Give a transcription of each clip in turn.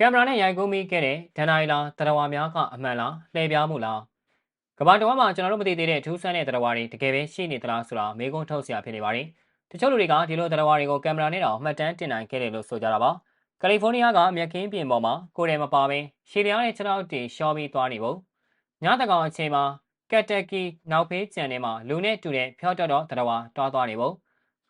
ကင်မရာနဲ့ရိုက်ကူးမိခဲ့တဲ့ဒန်နိုင်လာတရဝါများကအမှန်လားလှည့်ပြားမှုလားကမ္ဘာတော်မှာကျွန်တော်တို့မသိသေးတဲ့ထူးဆန်းတဲ့တရဝါတွေတကယ်ပဲရှိနေသလားဆိုတာမေးခွန်းထုတ်စရာဖြစ်နေပါတယ်တချို့လူတွေကဒီလိုတရဝါတွေကိုကင်မရာနဲ့တော့မှတ်တမ်းတင်နိုင်ခဲ့တယ်လို့ဆိုကြတာပါကယ်လီဖိုးနီးယားကမြက်ခင်းပြင်ပေါ်မှာကိုယ်တယ်မပါဘဲရှည်လျားတဲ့ခြေထောက်တွေရှော့ပြီးသွားနေပုံညတကောင်အချိန်မှာကက်တက်ကီနောက်ဖေးကျန်ထဲမှာလူနဲ့တူတဲ့ဖျောက်တော့တော့တရဝါတွားသွားနေပုံ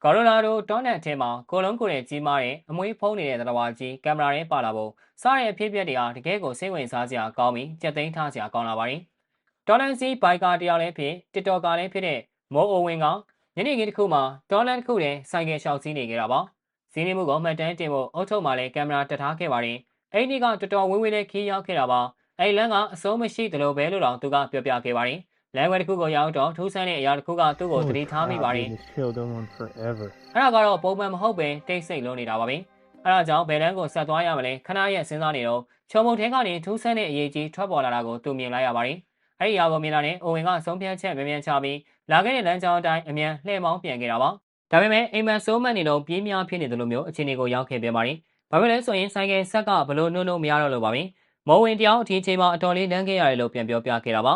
ကာရိုလာဒိုတောနက်အထဲမှာကိုလုံးကိုယ်ရဲ့ကြီးမားတဲ့အမွေးဖုံးနေတဲ့တရဝါကြီးကင်မရာနဲ့ပါလာပုံစားတဲ့အဖြစ်အပျက်တွေဟာတကယ်ကိုစိတ်ဝင်စားစရာကောင်းပြီးကြက်သိမ်းထားစရာကောင်းလာပါတယ်ဒေါ်လန်စီဘိုင်ကာတယောက်လည်းဖြစ်တစ်တော်ကာလည်းဖြစ်တဲ့မိုးအိုဝင်းကညနေခင်းတစ်ခုမှာဒေါ်လန်တစ်ခုတည်းဆိုင်ကယ်ရှောက်စီးနေကြတာပါစီးနေမှုကိုမှတ်တမ်းတင်ဖို့အုတ်ထုတ်မှလည်းကင်မရာတထားခဲ့ပါတယ်အဲ့ဒီကတော်တော်ဝင်းဝင်းနဲ့ခီးရောက်ခဲ့တာပါအဲ့လန်းကအစိုးမရှိတယ်လို့ပဲလို့တော့သူကပြောပြခဲ့ပါတယ် လမ်းဝဲတစ်ခုကိုရောက်တော့ထူးဆန်းတဲ့အရာတစ်ခုကသူ့ကိုသတိထားမိပါတယ် Just killed someone forever. အဲ့ဒါကတော့ပုံမှန်မဟုတ်ပဲတိတ်ဆိတ်လုံးနေတာပါပဲအဲ့ဒါကြောင့်ဘယ်လန်းကိုဆက်သွားရမလဲခဏရက်စဉ်းစားနေတော့ချုံမုံထဲကနေထူးဆန်းတဲ့အရေးကြီးထွက်ပေါ်လာတာကိုသူမြင်လိုက်ရပါတယ်အဲ့ဒီအရာကိုမြင်လာတဲ့အိုဝင်ကဆုံးဖြတ်ချက်မြန်မြန်ချပြီးလာခဲ့တဲ့လမ်းကြောင်းအတိုင်းအမြန်လှည့်မောင်းပြန်ခဲ့တာပါဒါပေမဲ့အိမ်မန်ဆိုးမန်နေတော့ပြင်းများဖြစ်နေတယ်လို့မျိုးအခြေအနေကိုရောက်ခဲ့ပြန်ပါတယ်ဘာဖြစ်လဲဆိုရင်ဆိုင်ကယ်ဆက်ကဘလို့နှုံနှုံမရတော့လို့ပါပဲမော်ဝင်တယောက်အထီးချိန်မှာအတော်လေးလမ်းခဲ့ရတယ်လို့ပြန်ပြောပြခဲ့တာပါ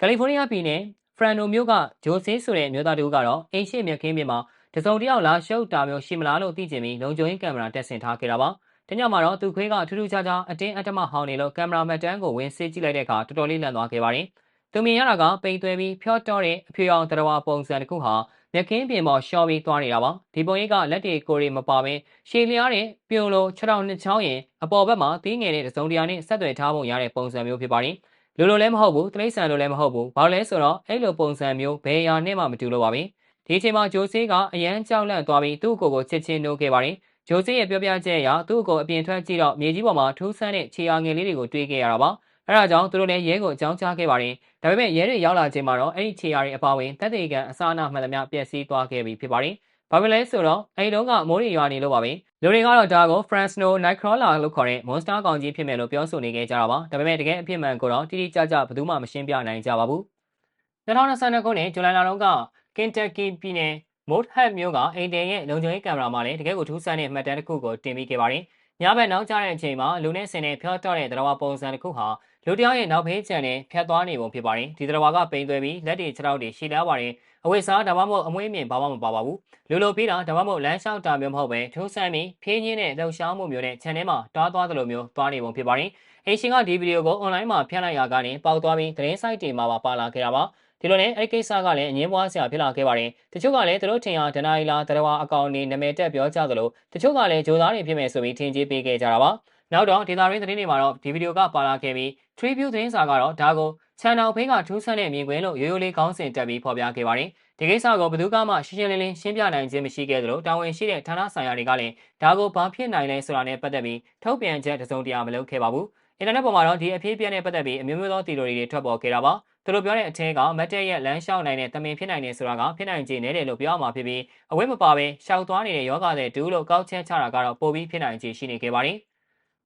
ကယ်လီဖိုးနီးယားပြည်နယ်ဖရန်နိုမြို့ကဂျိုဆေးဆိုတဲ့မြို့သားတူကတော့အိမ်ရှိမြက်ခင်းပြင်မှာတစုံတယောက်လာရှုပ်တာမျိုးရှိမလားလို့သိချင်ပြီးလုံခြုံရေးကင်မရာတက်ဆင်ထားခဲ့တာပါ။တညမှာတော့သူခွေးကထူးထူးခြားခြားအတင်းအဓမ္မဟောင်းနေလို့ကင်မရာမက်တန်းကိုဝင်စစ်ကြည့်လိုက်တဲ့အခါတော်တော်လေးလန့်သွားခဲ့ပါတယ်။သူမြင်ရတာကပိန်သွဲပြီးဖျော့တော့တဲ့အဖြူရောင်တရဝပုံစံတစ်ခုဟာမြက်ခင်းပြင်ပေါ်ရှော့ပြီးသွားနေတာပါ။ဒီပုံရိပ်ကလက်တွေကိုယ်ရီမပါဘဲရှည်လျားတဲ့ပြုံလို6တောင်နှစ်ချောင်းရင်အပေါ်ဘက်မှာသေးငယ်တဲ့တစုံတရာနဲ့ဆက်သွယ်ထားပုံရတဲ့ပုံစံမျိုးဖြစ်ပါတယ်။ လိုလိုလည်းမဟုတ်ဘူးတိရစ္ဆာန်လိုလည်းမဟုတ်ဘူးဘာလို့လဲဆိုတော့အဲ့လိုပုံစံမျိုးဘယ်ရာနဲ့မှမတူလို့ပါပဲဒီအချိန်မှာဂျိုဆေးကအရန်ကြောက်လန့်သွားပြီးသူ့ကိုယ်ကိုချစ်ချင်းနိုးခဲ့ပါတယ်ဂျိုဆေးရဲ့ပြောပြချက်အရသူ့ကိုအပြင်ထွက်ကြည့်တော့မြေကြီးပေါ်မှာထူးဆန်းတဲ့ခြေအားငယ်လေးတွေကိုတွေ့ခဲ့ရတာပါအဲဒါကြောင့်သူတို့လည်းရဲကိုအကြောင်းကြားခဲ့ပါတယ်ဒါပေမဲ့ရဲတွေရောက်လာချိန်မှာတော့အဲ့ဒီခြေအားတွေအပါဝင်တပ်သေးကန်အစာအနာမှန်သမျှပျက်စီးသွားခဲ့ပြီဖြစ်ပါတယ် ဘာဖြစ်လဲဆိုတော့အဲဒီတော့ကမိုးရီရွာနေလို့ပါပဲလူတွေကတော့ဒါကို Fresno Nightcrawler လို့ခေါ်တဲ့ monster ကောင်ကြီးဖြစ်မယ်လို့ပြောဆိုနေကြကြတာပါဒါပေမဲ့တကယ်အဖြစ်မှန်ကိုတော့တိတိကျကျဘယ်သူမှမရှင်းပြနိုင်ကြပါဘူး2022ခုနှစ်ဇူလိုင်လတုန်းက Kentucky ပြည်နယ် Moorhead မြို့ကအိမ်တင်ရဲ့လုံခြုံရေးကင်မရာမှာလည်းတကယ်ကိုထူးဆန်းတဲ့မှတ်တမ်းတစ်ခုကိုတင်ပြီးခဲ့ပါတယ် ညဘက်နောက်ကျတဲ့အချိန်မှာလူနဲ့ဆင်တဲ့ဖျောက်တော့တဲ့သရဝပုံစံတစ်ခုဟာလူတယောက်ရဲ့နောက်ဖေးချန်နဲ့ဖြတ်သွားနေပုံဖြစ်ပါတယ်ဒီသရဝကပိန်သွဲပြီးလက်တွေခြေထောက်တွေရှည်လျားပါတယ်အဝိစားဒါမှမဟုတ်အမွေးမြင်ဘာမှမပါပါဘူးလူလိုပြီးတာဒါမှမဟုတ်လမ်းလျှောက်တာမျိုးမဟုတ်ပဲထိုးဆန်းပြီးဖြင်းချင်းနဲ့လှုပ်ရှားမှုမျိုးနဲ့ channel မှာတွားသွားသလိုမျိုးတွားနေပုံဖြစ်ပါတယ်အင်ရှင်ကဒီဗီဒီယိုကို online မှာဖြန့်လိုက်ရကနေပေါက်သွားပြီးသတင်း site တွေမှာပါပါလာခဲ့တာပါ ဒီလိုနဲ့အဲ့ကိစ္စကလည်းအငင်းပွားစရာဖြစ်လာခဲ့ပါတယ်တချို့ကလည်းသူတို့ထင်ရဒနာရီလာတရဝအကောင့်နေနာမည်တက်ပြောကြသလိုတချို့ကလည်းဂျိုသားတွေဖြစ်မယ်ဆိုပြီးထင်ကြီးပေးခဲ့ကြတာပါနောက်တော့ဒေတာရင်းသတင်းတွေမှာတော့ဒီဗီဒီယိုကပါလာခဲ့ပြီး tribute သတင်းစာကတော့ဒါကို channel ဖေးကထူးဆန်းတဲ့မြင်ကွင်းလို့ရိုးရိုးလေးခေါင်းစဉ်တက်ပြီးဖော်ပြခဲ့ပါတယ်ဒီကိစ္စကိုဘယ်သူမှရှင်းရှင်းလင်းလင်းရှင်းပြနိုင်ခြင်းမရှိခဲ့သလိုတာဝန်ရှိတဲ့ဌာနဆိုင်ရာတွေကလည်းဒါကိုဘာဖြစ်နိုင်လဲဆိုတာနဲ့ပတ်သက်ပြီးထုတ်ပြန်ချက်တစုံတရာမလုပ်ခဲ့ပါဘူးအင်တာနက်ပေါ်မှာတော့ဒီအဖြစ်အပျက်နဲ့ပတ်သက်ပြီးအမျိုးမျိုးသောသီလိုတွေထွက်ပေါ်ခဲ့တာပါ သူတို့ပြောတဲ့အထက်ကမတ်တက်ရဲ့လမ်းလျှောက်နိုင်တဲ့တမင်ဖြစ်နိုင်တယ်ဆိုတာကဖြစ်နိုင်ခြေနဲ့တယ်လို့ပြောရမှာဖြစ်ပြီးအဝဲမပါဘဲရှောက်သွားနေတဲ့ယောဂတဲ့ဒူးလို့ကောက်ချက်ချတာကတော့ပိုပြီးဖြစ်နိုင်ခြေရှိနေခဲ့ပါတယ်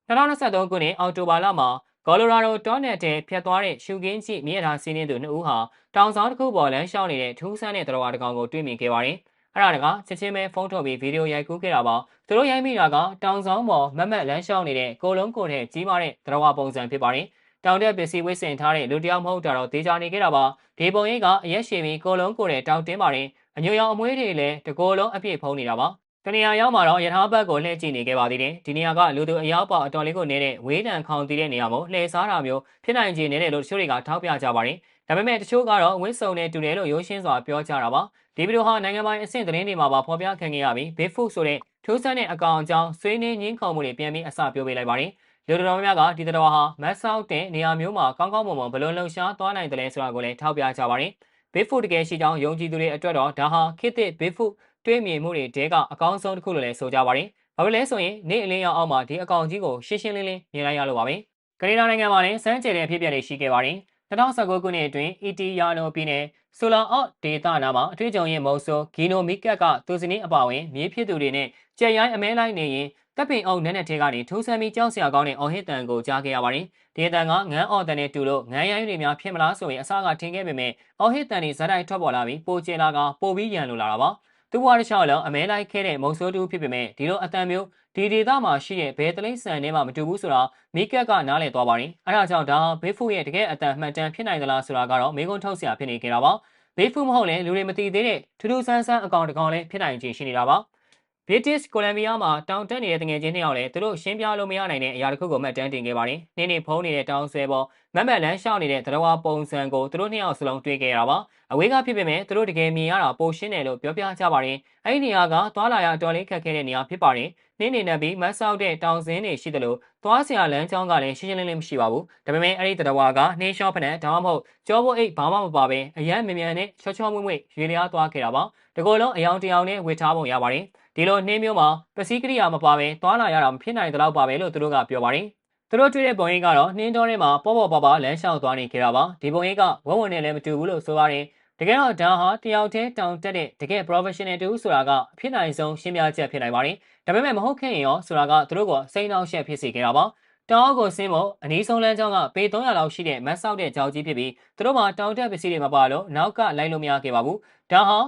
2023ခုနှစ်အောက်တိုဘာလမှာကော်လိုရာဒိုတောနယ်တဲဖျက်သွားတဲ့ရှူကင်းကြီးမြေထားစီးနှင်းသူနှစ်ဦးဟာတောင်ဆောင်တစ်ခုပေါ်လမ်းလျှောက်နေတဲ့ထူးဆန်းတဲ့တတော်ဝါတစ်ကောင်ကိုတွေ့မြင်ခဲ့ပါတယ်။အဲ့ဒါကချက်ချင်းပဲဖုန်းထုတ်ပြီးဗီဒီယိုရိုက်ကူးခဲ့တာပါ။သူတို့ရိုက်မိတာကတောင်ဆောင်ပေါ်မမတ်လမ်းလျှောက်နေတဲ့ကိုလုံးကိုတဲ့ကြီးမားတဲ့တတော်ဝါပုံစံဖြစ်ပါတယ်။ တောင်တက်ပစ္စည်းဝစ်ဆင်ထားတဲ့လူတယောက်မဟုတ်တာတော့ဒေချာနေခဲ့တာပါ။ဒီပုံရိပ်ကအရက်ရှည်ပြီးကိုလုံးကိုတဲ့တောင်တင်းပါတယ်။အညိုရောင်အမွှေးတွေလည်းတကိုယ်လုံးအပြည့်ဖုံးနေတာပါ။တနေရာရောက်မှာတော့ရထားဘက်ကိုလှည့်ကြည့်နေခဲ့ပါသေးတယ်။ဒီနေရာကလူသူအရောက်ပေါအတော်လေးကိုနေတဲ့ဝေးတန်ခေါင်တည်တဲ့နေရာမို့လှည့်စားတာမျိုးဖြစ်နိုင်ခြေနေတယ်လို့တချို့တွေကထောက်ပြကြပါတယ်။ဒါပေမဲ့တချို့ကတော့ဝင်းစုံနဲ့တူတယ်လို့ရိုးရှင်းစွာပြောကြတာပါ။ဒီဗီဒီယိုဟာနိုင်ငံပိုင်အဆင့်သတင်းတွေမှာပါဖော်ပြခံခဲ့ရပြီး Bigfoot ဆိုတဲ့ထိုးဆန်းတဲ့အကောင်အကြောင်းဆွေးနွေးငင်းခုန်မှုတွေပြန်ပြီးအစပြောပေးလိုက်ပါတယ်။ လူတော်များများကဒီတော်ဟာမတ်ဆောက်တဲ့နေရာမျိုးမှာကောင်းကောင်းမွန်မွန်ဘလုံးလှုပ်ရှားသွားနိုင်တယ်လဲဆိုတာကိုလည်းထောက်ပြကြပါတယ်။ Bigfoot တကယ်ရှိကြောင်းယုံကြည်သူတွေအတွက်တော့ဒါဟာခေတ်သစ် Bigfoot တွေးမြင်မှုတွေတဲကအကောင်းဆုံးတစ်ခုလို့လည်းဆိုကြပါတယ်။ဘာဖြစ်လဲဆိုရင်နေ့အလင်းရောက်အောင်မှာဒီအကောင်ကြီးကိုရှင်းရှင်းလင်းလင်းမြင်လိုက်ရလို့ပါပဲ။ကနေဒါနိုင်ငံမှာလည်းစမ်းကြယ်တဲ့အဖြစ်အပျက်တွေရှိခဲ့ပါတယ်။2019ခုနှစ်အတွင်း ET ယာနိုပြည်နယ်ဆိုလာအော့ဒေတာနာမှာအထွေးကြုံရင်မုံဆိုဂီနိုမီကက်ကသူစနစ်အပါဝင်မြေဖြစ်သူတွေနဲ့ကြက်ရိုင်းအမဲလိုက်နေရင် တပ်ပင်အောင်နက်နက်ထဲကနေထိုးဆန်းပြီးကြောက်စရာကောင်းတဲ့အော်ဟစ်တန်ကိုကြားခဲ့ရပါတယ်။ဒီတန်ကငန်းအော်တန်နဲ့တူလို့ငန်းရိုင်းတွေများဖြစ်မလားဆိုရင်အစကထင်ခဲ့ပေမဲ့အော်ဟစ်တန်တွေဇာတ်တိုက်ထွက်ပေါ်လာပြီးပိုကျလာကပိုပြီးရန်လိုလာတာပါ။သူ့ဘဝတစ်လျှောက်လုံးအမဲလိုက်ခဲ့တဲ့မုံဆိုးတူဖြစ်ပေမဲ့ဒီလိုအတန်မျိုးဒီဒေသမှာရှိတဲ့ဘဲတလိမ့်ဆန်နဲ့မှမတူဘူးဆိုတာမိကက်ကနားလည်သွားပါတယ်။အဲဒါကြောင့်ဒါဘေးဖူရဲ့တကယ်အတန်မှန်တန်ဖြစ်နိုင်သလားဆိုတာကတော့မေးခွန်းထုတ်စရာဖြစ်နေကြတာပါ။ဘေးဖူမဟုတ်လည်းလူတွေမသိသေးတဲ့ထူးထူးဆန်းဆန်းအကောင်တကောင်လည်းဖြစ်နိုင်ခြေရှိနေတာပါ။ British Columbia မှာတောင်တက်နေတဲ့တငယ်ချင်းနှစ်ယောက်လည်းသူတို့ရှင်းပြလို့မရနိုင်တဲ့အရာတစ်ခုကိုမှတ်တမ်းတင်ခဲ့ပါတယ်။နေ့နေ့ဖုံးနေတဲ့တောင်ဆွဲပေါ်မက်မက်လန်းရှောက်နေတဲ့သတ္တဝါပုံစံကိုသူတို့နှစ်ယောက်စလုံးတွေ့ခဲ့ရတာပါ။အဝေးကဖြစ်ပေမဲ့သူတို့တကယ်မြင်ရတာပိုရှင်းတယ်လို့ပြောပြကြပါတယ်။အဲဒီနေရာကသွားလာရအတော်လေးခက်ခဲတဲ့နေရာဖြစ်ပါတယ်။နေ့နေ့နဲ့ပြီးမတ်ဆောက်တဲ့တောင်စင်းတွေရှိတယ်လို့သွားစရာလမ်းကြောင်းကလည်းရှင်းရှင်းလင်းလင်းမရှိပါဘူး။ဒါပေမဲ့အဲဒီသတ္တဝါကနှင်းလျှော့ဖက်နဲ့ဒါမှမဟုတ်ကြောဘိုးအိတ်ဘာမှမပါဘဲအရန်မြင်မြန်နဲ့ချောချောမွေ့မွေ့ရွေလျားသွားခဲ့တာပါ။တကောလုံးအယောင်တယောင်နဲ့ဝေထားပုံရပါတယ်။ ဒီလိုနှင်းမျိုးမှာပစီကရိယာမပါဘဲသွားလာရတာမဖြစ်နိုင်သလောက်ပါပဲလို့သူတို့ကပြောပါတယ်။သူတို့တွေ့တဲ့ပုံရိပ်ကတော့နှင်းတော်ထဲမှာပေါ့ပေါ့ပါပါလမ်းလျှောက်သွားနေကြတာပါဒီပုံရိပ်ကဝက်ဝက်နဲ့လည်းမတူဘူးလို့ဆိုပါတယ်တကယ်တော့ဒါဟာတယောက်တည်းတောင်တက်တဲ့တကယ် professional တူဆိုတာကအဖြစ်နိုင်ဆုံးရှင်းပြချက်ဖြစ်နိုင်ပါတယ်ဒါပေမဲ့မဟုတ်ခင်ရောဆိုတာကသူတို့ကစိတ်နှောက်ယှက်ဖြစ်စေခဲ့တာပါတောင်အောက်ကိုဆင်းဖို့အနည်းဆုံးလမ်းကြောင်းကပေ300လောက်ရှိတဲ့မတ်ဆောက်တဲ့ကြောင်ကြီးဖြစ်ပြီးသူတို့မှာတောင်တက်ပစ္စည်းတွေမပါလို့နောက်ကလိုက်လို့မရခဲ့ပါဘူးဒါဟာ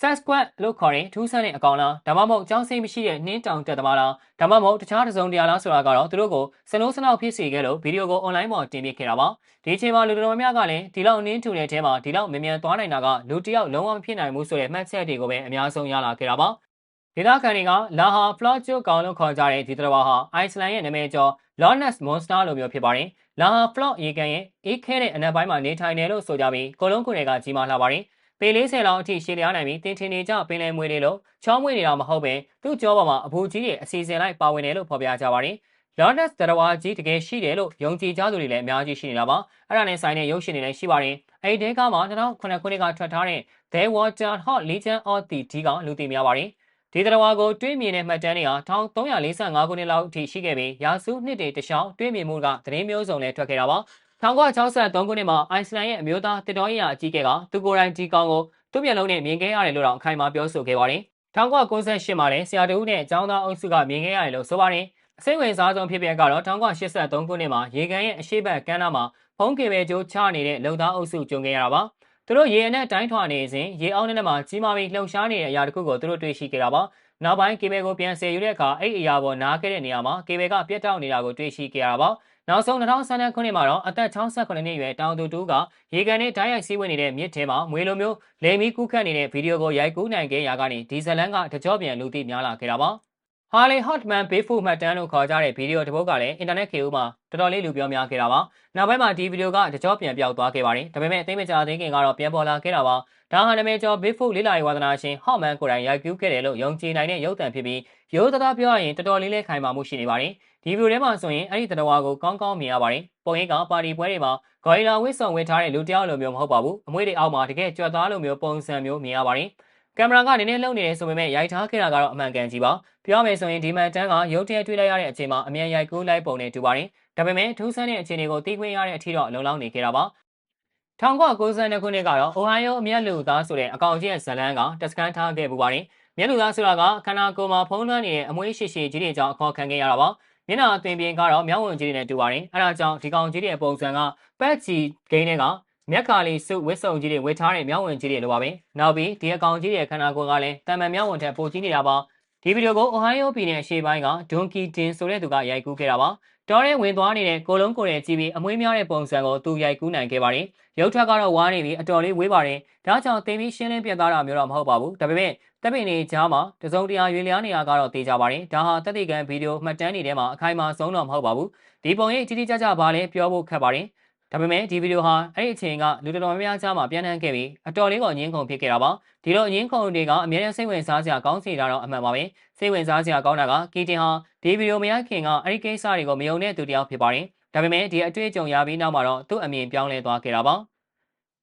Sasquatch လို့ခေါ်တဲ့ထူးဆန်းတဲ့အကောင်လားဒါမှမဟုတ်ကြောင်းစိမ့်မရှိတဲ့နှင်းတောင်တက်သမားလားဒါမှမဟုတ်တခြားတစ်စုံတရာလားဆိုတာကတော့သူတို့ကိုစနိုးစနောက်ဖြစ်စေခဲ့လို့ဗီဒီယိုကို online ပေါ်တင်ပြခဲ့တာပါဒီအချိန်မှာလူတော်များများကလည်းဒီလောက်နှင်းထူတဲ့အထဲမှာဒီလောက်မြန်မြန်သွားနိုင်တာကလူတစ်ယောက်လုံးဝမဖြစ်နိုင်ဘူးဆိုတဲ့မှတ်ချက်တွေကိုပဲအများဆုံးရလာခဲ့တာပါဒေသခံတွေကလာဟာ Flotjo ကောင်လို့ခေါ်ကြတဲ့ဒီတော်ဟာအိုက်စလန်ရဲ့နာမည်ကျော် Loch Ness Monster လို့မျိုးဖြစ်ပါတယ်။လာဟာ Flot ရေကန်ရဲ့အေးခဲတဲ့အနက်ပိုင်းမှာနေထိုင်တယ်လို့ဆိုကြပြီးကိုလုံးကိုတွေကကြီးမားလာပါတယ်။ ပေ40လောက်အထိရှည်လျားနိုင်ပြီးတင်ထင်နေကြပင်လယ်မွေတွေလို့ချောင်းမွေနေတာမဟုတ်ပဲသူ့ကြောပေါ်မှာအဘူကြီးတွေအစီအစဉ်လိုက်ပါဝင်တယ်လို့ဖော်ပြကြပါတယ်။ Lawrence တရဝါကြီးတကယ်ရှိတယ်လို့ယုံကြည်ကြသူတွေလည်းအများကြီးရှိနေတာပါ။အဲ့ဒါနဲ့ဆိုင်တဲ့ရုပ်ရှင်တွေလည်းရှိပါတယ်။အဲ့ဒီတဲကမှာ2009ခုနှစ်ကထွက်ထားတဲ့ The Water Hot Legend of the ဒီကလူသိများပါတယ်။ဒီတရဝါကိုတွေးမြင်တဲ့မှတ်တမ်းတွေဟာ1345ခုနှစ်လောက်အထိရှိခဲ့ပြီးရာစုနှစ်တွေတခြားတွေးမြင်မှုကသတင်းမျိုးစုံလည်းထွက်ခဲ့တာပါ။ 1963ခုနှစ်မှာအိုက်စလန်ရဲ့အမျိုးသားတစ်တော်ရေးရာအကြီးအကဲကသူကိုယ်တိုင်ဒီကောင်ကိုသူ့မျက်လုံးနဲ့မြင်ခဲ့ရတယ်လို့တော့အခိုင်အမာပြောဆိုခဲ့ပါတယ်။1998မှာလည်းဆရာတဦးနဲ့အကြောင်းသားအုပ်စုကမြင်ခဲ့ရတယ်လို့ဆိုပါတယ်။အစိမ့်ဝင်စားဆုံးဖြစ်ပြန်ကတော့1983ခုနှစ်မှာရေကန်ရဲ့အရှိတ်ဘက်ကမ်းနားမှာဖုံးကေပဲကျိုးချနေတဲ့လုံသားအုပ်စုကြုံခဲ့ရတာပါ။သူတို့ရေအနက်တိုင်းထွာနေစဉ်ရေအောင်းထဲမှာကြီးမားပြီးလှုပ်ရှားနေတဲ့အရာတခုကိုသူတို့တွေ့ရှိခဲ့တာပါ။နောက်ပိုင်းကေဘယ်ကိုပြန်ဆယ်ယူတဲ့အခါအဲ့ဒီအရာပေါ်နားခဲ့တဲ့နေရာမှာကေဘယ်ကပြတ်တောက်နေတာကိုတွေ့ရှိခဲ့ရတာပါ။ နောက်ဆုံး2012ခုနှစ်မှာတော့အသက်68နှစ်အရွယ်တောင်သူတူကရေကန်နဲ့ဓာတ်ရိုက်စီးဝင်နေတဲ့မြစ်ထဲမှာမွေလိုမျိုးလေမီကူးခတ်နေတဲ့ဗီဒီယိုကိုရိုက်ကူးနိုင်ခဲ့ရာကနေဒီဇလန်ကတကြောပြန်လူသိများလာခဲ့တာပါ။ Harley Hotman ဘေးဖူမှတ်တမ်းလို့ခေါ်ကြတဲ့ဗီဒီယိုတစ်ပုဒ်ကလည်းအင်တာနက်ခေဦးမှာတော်တော်လေးလူပြောများခဲ့တာပါ။နောက်ပိုင်းမှာဒီဗီဒီယိုကတကြောပြန်ပြောက်သွားခဲ့ပါတယ်။ဒါပေမဲ့အသိမကြသေးခင်ကတော့ပြန်ပေါ်လာခဲ့တာပါ။ဒါဟာနာမည်ကျော် Bigfoot လေးလာရေးဝါသနာရှင် Hotman ကိုယ်တိုင်ရိုက်ကူးခဲ့တယ်လို့ယုံကြည်နိုင်တဲ့ရုပ်သံဖြစ်ပြီးရိုးသားပြောရရင်တော်တော်လေးလေးခိုင်မာမှုရှိနေပါတယ်။ဒီဗီဒီယိုထဲမှာဆိုရင်အဲ့ဒီတရဝါကိုကောင်းကောင်းမြင်ရပါတယ်။ပုံရိပ်ကပါတီပွဲတွေမှာဂေါ်ရီလာဝစ်ဆောင်ဝစ်ထားတဲ့လူတယောက်လိုမျိုးမဟုတ်ပါဘူး။အမွှေးတွေအောက်မှာတကယ်ကြွက်သားလိုမျိုးပုံစံမျိုးမြင်ရပါတယ်။ ကင်မရာကနည်းနည်းလှုပ်နေတယ်ဆိုပေမဲ့ရိုက်ထားခဲ့တာကတော့အမှန်ကန်ကြီးပါ။ပြောမယ်ဆိုရင်ဒီမှန်တန်းကရုပ်တရက်တွေ့လိုက်ရတဲ့အချိန်မှာအမြန်ရိုက်ကူးလိုက်ပုံနဲ့တူပါတယ်။ဒါပေမဲ့ထူးဆန်းတဲ့အခြေအနေကိုသိခွင့်ရတဲ့အထိတော့လုံလောက်နေခဲ့တာပါ။1992ခုနှစ်ကတော့အိုဟိုင်းယိုအမျက်လူသားဆိုတဲ့အကောင့်ကြီးရဲ့ဇလန်းကတက်စကန်ထားခဲ့ပူပါတယ်။မျက်လူသားဆိုတာကခန္ဓာကိုယ်မှာဖုံးလွှမ်းနေတဲ့အမွှေးရှိရှိကြီးတွေကြောင့်အခေါ်ခံခဲ့ရတာပါ။မျက်နှာအသွင်ပြင်ကတော့မြောင်းဝင်ကြီးတွေနဲ့တူပါတယ်အဲဒါကြောင့်ဒီကောင်ကြီးတွေပုံစံကပတ်ချီဂိမ်းတွေက မြက်ကာလီစုဝစ်စုံကြီးတွေဝေထားတဲ့မြောင်းဝင်ကြီးတွေလိုပါပဲနောက်ပြီးဒီအကောင်ကြီးတွေခန္ဓာကိုယ်ကလည်းတံမန်မြောင်းဝင်ထက်ပိုကြီးနေတာပါဒီဗီဒီယိုကို Ohio ပြည်နယ်အရှေ့ပိုင်းက Donkey Din ဆိုတဲ့သူကရိုက်ကူးခဲ့တာပါတော်ရဲဝင်သွားနေတဲ့ကိုလုံးကိုရဲကြည့်ပြီးအမွေးများတဲ့ပုံစံကိုသူရိုက်ကူးနိုင်ခဲ့ပါတယ်ရုပ်ထွက်ကတော့ဝါးနေပြီးအတော်လေးဝေးပါတယ်ဒါကြောင့်တင်ပြီးရှင်းလင်းပြသတာမျိုးတော့မဟုတ်ပါဘူးဒါပေမဲ့တပ်ပင်တွေကြားမှာတစုံတရာရွေလျားနေရကတော့သိကြပါတယ်ဒါဟာတက်တိကန်ဗီဒီယိုမှတ်တမ်းတွေထဲမှာအခိုင်အမာဆုံးတော့မဟုတ်ပါဘူးဒီပုံရိပ်တိတိကျကျပါလဲပြောဖို့ခက်ပါတယ် ဒါပေမဲ့ဒီဗီဒီယိုဟာအဲ့ဒီအချိန်ကလူတော်များများကြားမှာပြန်နှံခဲ့ပြီးအတော်လေးကိုငင်းခုန်ဖြစ်ခဲ့တာပါဒီလိုငင်းခုန်တွေကအများနဲ့စိတ်ဝင်စားစရာကောင်းစီတာတော့အမှန်ပါပဲစိတ်ဝင်စားစရာကောင်းတာကကီတင်ဟာဒီဗီဒီယိုမရခင်ကအဲ့ဒီကိစ္စတွေကိုမယုံတဲ့သူတယောက်ဖြစ်ပါတယ်ဒါပေမဲ့ဒီအတွေ့အကြုံရပြီးနောက်မှာတော့သူ့အမြင်ပြောင်းလဲသွားခဲ့တာပါ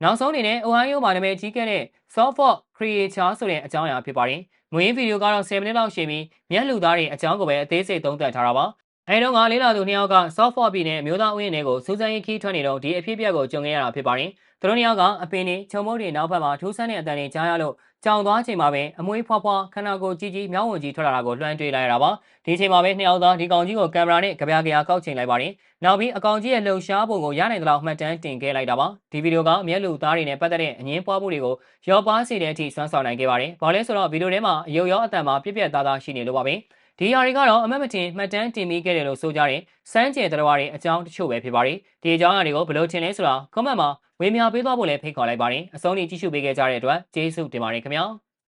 နောက်ဆုံးအနေနဲ့ Ohio မှာနာမည်ကြီးခဲ့တဲ့ Software Creator ဆိုတဲ့အကြောင်းအရာဖြစ်ပါတယ်။မွေးဗီဒီယိုကတော့10မိနစ်လောက်ရှိပြီးမျက်လူသားတွေအကြောင်းကိုပဲအသေးစိတ်သုံးသပ်ထားတာပါ။ အဲဒီတော့ကလေးလာသူနှစ်ယောက်က Software ပြည်နယ်မျိုးသားဥယျာဉ်တွေကိုစူးစမ်းရေးခီးထွက်နေတော့ဒီအဖြစ်အပျက်ကိုကြုံခဲ့ရတာဖြစ်ပါတယ်သူတို့နှစ်ယောက်ကအပင်တွေချုံမုတ်တွေနောက်ဘက်မှာထူးဆန်းတဲ့အတန်တွေကြားရလို့ကြောင်သွားချိန်မှာပဲအမွှေးဖွားဖွားခန္ဓာကိုယ်ကြီးကြီးမြောင်းဝင်ကြီးထွက်လာတာကိုလွှမ်းတွေ့လိုက်ရတာပါဒီချိန်မှာပဲနှစ်ယောက်သားဒီကောင်ကြီးကိုကင်မရာနဲ့ကြပြကြရာကောက်ချိန်လိုက်ပါတယ်နောက်ပြီးအကောင်ကြီးရဲ့လှုပ်ရှားပုံကိုရနိုင်သလောက်မှတ်တမ်းတင်ခဲ့လိုက်တာပါဒီဗီဒီယိုကမျက်လူသားတွေနဲ့ပတ်သက်တဲ့အငင်းပွားမှုတွေကိုရောပါစေတဲ့အထိစွမ်းဆောင်နိုင်ခဲ့ပါတယ်ဘာလဲဆိုတော့ဗီဒီယိုထဲမှာအယုံရောအတန်မှာပြက်ပြက်သားသားရှိနေလို့ပါပဲ ဒီຢာတွေကတော့အမတ်မတင်မှတ်တမ်းတင်မိခဲ့တယ်လို့ဆိုကြတဲ့စမ်းကျဲတရားတွေအကြောင်းတချို့ပဲဖြစ်ပါတယ်ဒီအကြောင်းအရာတွေကိုဘယ်လိုထင်လဲဆိုတာ comment မှာဝေမျှပေးသွားဖို့လည်းဖိတ်ခေါ်လိုက်ပါတယ်အဆုံးထိကြည့်ရှုပေးခဲ့ကြတဲ့အတွက်ကျေးဇူးတင်ပါတယ်ခင်ဗျာ